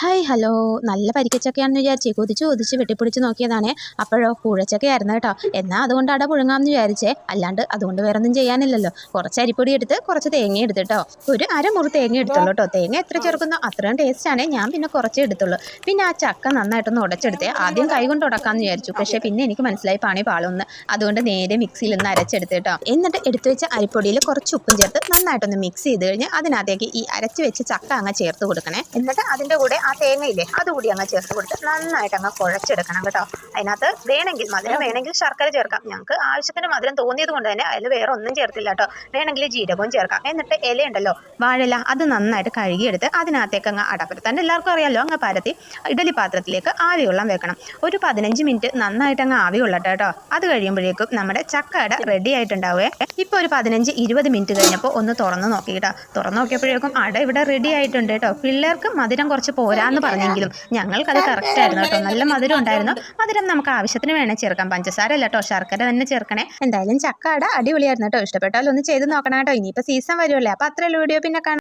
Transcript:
Hi hello നല്ല പരിക്കച്ചക്കയാണെന്ന് വിചാരിച്ചേ കൊതിച്ച് കൊതിച്ച് വെട്ടിപ്പിടിച്ച് നോക്കിയതാണേ. അപ്പോഴോ കൂഴച്ചക്കയായിരുന്നു കേട്ടോ. എന്നാൽ അതുകൊണ്ട് അട പുഴുങ്ങാമെന്ന് വിചാരിച്ചേ. അല്ലാണ്ട് അതുകൊണ്ട് വേറെ ഒന്നും ചെയ്യാനില്ലല്ലോ. കുറച്ച് അരിപ്പൊടി എടുത്ത് കുറച്ച് തേങ്ങ എടുത്തിട്ടോ ഒരു അരമുറി തേങ്ങ എടുത്തുള്ളൂ കേട്ടോ. തേങ്ങ എത്ര ചേർക്കുന്നോ അത്രയും ടേസ്റ്റാണ് ഞാൻ പിന്നെ കുറച്ചേ എടുത്തുള്ളൂ. പിന്നെ ആ ചക്ക നന്നായിട്ടൊന്ന് ഉടച്ചെടുത്തേ. ആദ്യം കൈ കൊണ്ട് ഉടക്കാമെന്ന് വിചാരിച്ചു. പക്ഷേ പിന്നെ എനിക്ക് മനസ്സിലായി പാണി പാളൊന്ന്. അതുകൊണ്ട് നേരെ മിക്സിയിൽ ഒന്ന് അരച്ചെടുത്ത് കേട്ടോ. എന്നിട്ട് എടുത്തു വെച്ച അരിപ്പൊടിയിൽ കുറച്ച് ഉപ്പും ചേർത്ത് നന്നായിട്ടൊന്ന് മിക്സ് ചെയ്ത് കഴിഞ്ഞ് അതിനകത്തേക്ക് ഈ അരച്ച് വെച്ച് ചക്ക അങ്ങ് ചേർത്ത് കൊടുക്കണേ. എന്നിട്ട് അതിന്റെ കൂടെ ആ തേങ്ങയില്ലേ അതുകൂടി അങ്ങ് ചേർത്ത് കൊടുത്ത് നന്നായിട്ട് അങ്ങ് കുഴച്ചെടുക്കണം കേട്ടോ. അതിനകത്ത് വേണമെങ്കിൽ മധുരം വേണമെങ്കിൽ ശർക്കര ചേർക്കാം. ഞങ്ങൾക്ക് ആവശ്യത്തിന് മധുരം തോന്നിയത് കൊണ്ട് തന്നെ അതിൽ വേറെ ഒന്നും ചേർത്തില്ല കേട്ടോ. വേണമെങ്കിൽ ജീരകവും ചേർക്കാം. എന്നിട്ട് ഇലയുണ്ടല്ലോ വാഴല അത് നന്നായിട്ട് കഴുകിയെടുത്ത് അതിനകത്തേക്ക് അങ്ങ് തന്നെ എല്ലാവർക്കും അറിയാമല്ലോ അങ്ങ് പരത്തി ഇഡലി പാത്രത്തിലേക്ക് ആവി വെള്ളം വെക്കണം. ഒരു പതിനഞ്ച് മിനിറ്റ് നന്നായിട്ട് അങ്ങ് ആവി കൊള്ളട്ടെ കേട്ടോ. അത് കഴിയുമ്പോഴേക്കും നമ്മുടെ ചക്കയുടെ റെഡി ആയിട്ടുണ്ടാവേ. ഇപ്പോൾ ഒരു പതിനഞ്ച് ഇരുപത് മിനിറ്റ് കഴിഞ്ഞപ്പോൾ ഒന്ന് തുറന്ന് നോക്കി കേട്ടോ. തുറന്ന് നോക്കിയപ്പോഴേക്കും അട ഇവിടെ റെഡി ആയിട്ടുണ്ട് കേട്ടോ. പിള്ളേർക്ക് മധുരം കുറച്ച് പോരാന്ന് പറഞ്ഞെങ്കിലും ഞങ്ങൾക്കത് കറക്റ്റ് ആയിരുന്നു കേട്ടോ. നല്ല മധുരം ഉണ്ടായിരുന്നു. മധുരം നമുക്ക് ആവശ്യത്തിന് വേണേ ചേർക്കാം. പഞ്ചസാര അല്ല കേട്ടോ. ശർക്കര തന്നെ ചേർക്കണേ. എന്തായാലും ചക്കാട അടിപൊളിയായിരുന്നു കേട്ടോ. ഇഷ്ടപ്പെട്ടാലും ഒന്ന് ചെയ്ത് നോക്കണം കേട്ടോ. ഇനിയിപ്പോൾ സീസൺ വരുമല്ലേ അപ്പോൾ അത്രയുള്ള വീഡിയോ പിന്നെ കാണാം.